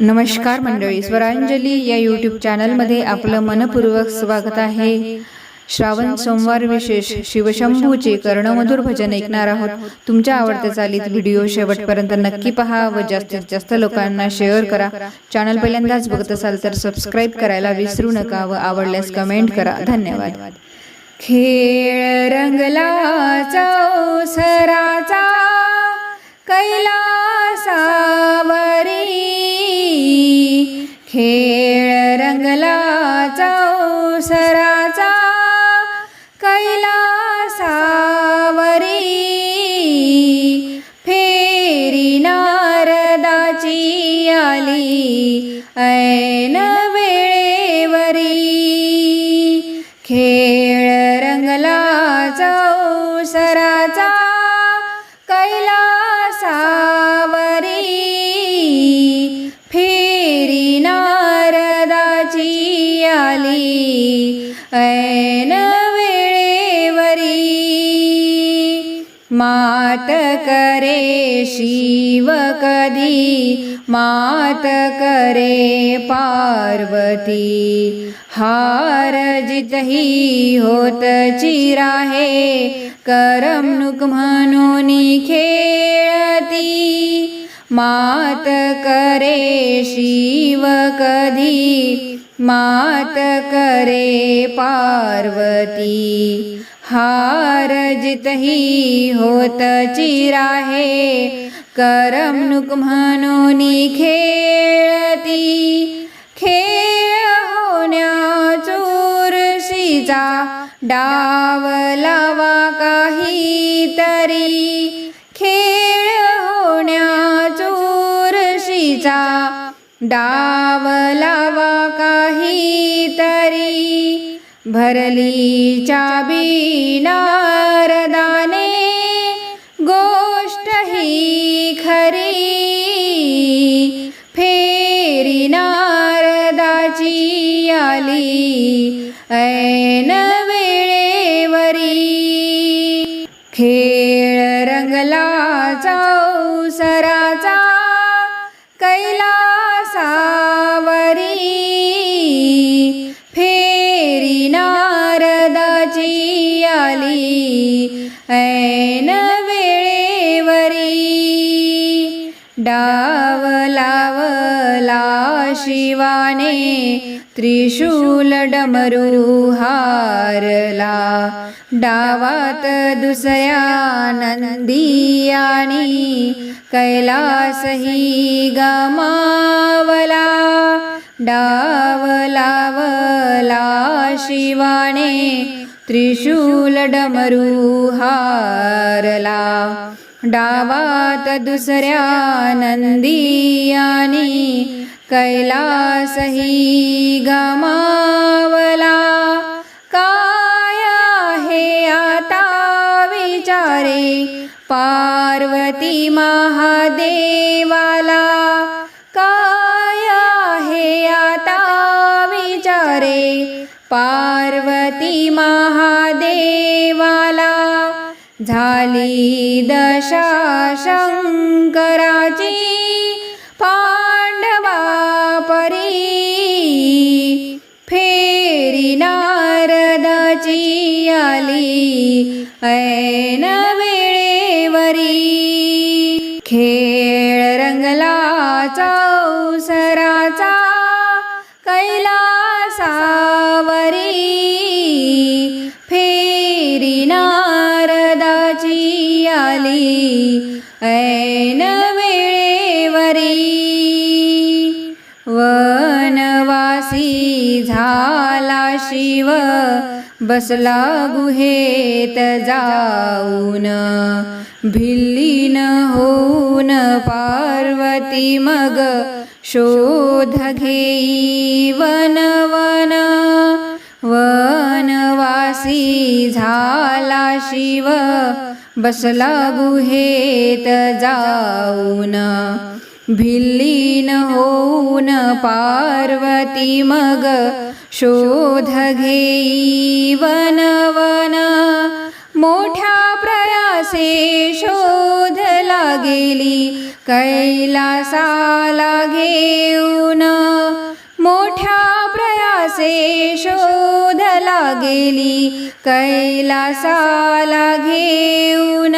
नमस्कार मंडळी स्वरांजली या यूट्यूब चॅनलमध्ये आपलं मनपूर्वक स्वागत आहे. श्रावण सोमवार विशेष शिवशंभूचे कर्णमधुर भजन ऐकणार आहोत. तुमच्या आवडत्या चालीत व्हिडिओ शेवटपर्यंत नक्की पहा व जास्तीत जास्त लोकांना शेअर करा. चॅनल पहिल्यांदाच बघत असाल तर सबस्क्राईब करायला विसरू नका व आवडल्यास कमेंट करा. धन्यवाद. खेळ ऐन वेळेवरी खेळ मात करे शिव कधी मात करे पार्वती। हार जितही होत चिराहे करमणूक म्हणून खेळती मात करे शिव कधी? मात करे पार्वती। हार जितही होत चिराहे करमणूक म्हणून खेळती। खेळ होण्या चोरशीचा डाव लावा काही तरी। डाव लावा काहीतरी. भरली चाबी नारदाने गोष्ट ही खरी. फेरी नारदाची आली ऐन वेळेवरी. खेळ रंगला चौसराचा ऐन वेळेवरी डाव लावला शिवाने त्रिशूल डमरू हारला. डावात दुसऱ्या नंदियानी कैलासही गमावला. डाव लावला शिवाने त्रिशूल डावात दुसऱ्या नंदी कैलासही गमावला. काय आहे आता विचारे? पार्वती महादेवाला पार्वती महादेवाला झाली दशा शंकराची पांडवा परी. फेरी नारदाची आली ऐन वेळेवरी. खेळ रंगला चौसराचा कैलासा फेरी नारदाची आली. ऐन वेळेवरी वनवासी झाला शिव. बसला गुहेत जाऊन. भिल्लीन होऊन पार्वती मग शोध घेई. वनवा वन झाला शिव बसला गुहेत जाऊन. भिल्लीन होऊन पार्वती मग शोध घेई वन वन. मोठ्या प्रयासे शोध लागेली कैलासाला घेऊन. मोठ्या प्रयासे शोध लागेली कैलासाला घेऊन.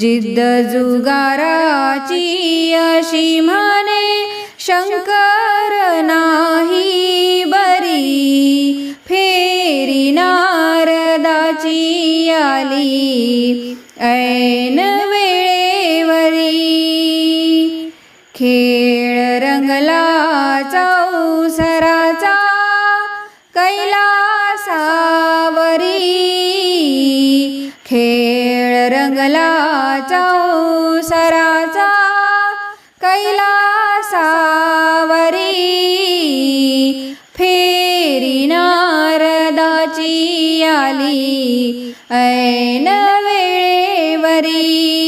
जिद्द जुगाराची अशी म्हणे शंकर नाही बरी फेरी नारदाची आली. ऐन रंगला चौसराचा कैलासावरी. खेळ रंगला चौसराचा कैलासावरी. फेरी नारदाची आली ऐन वेळेवरी.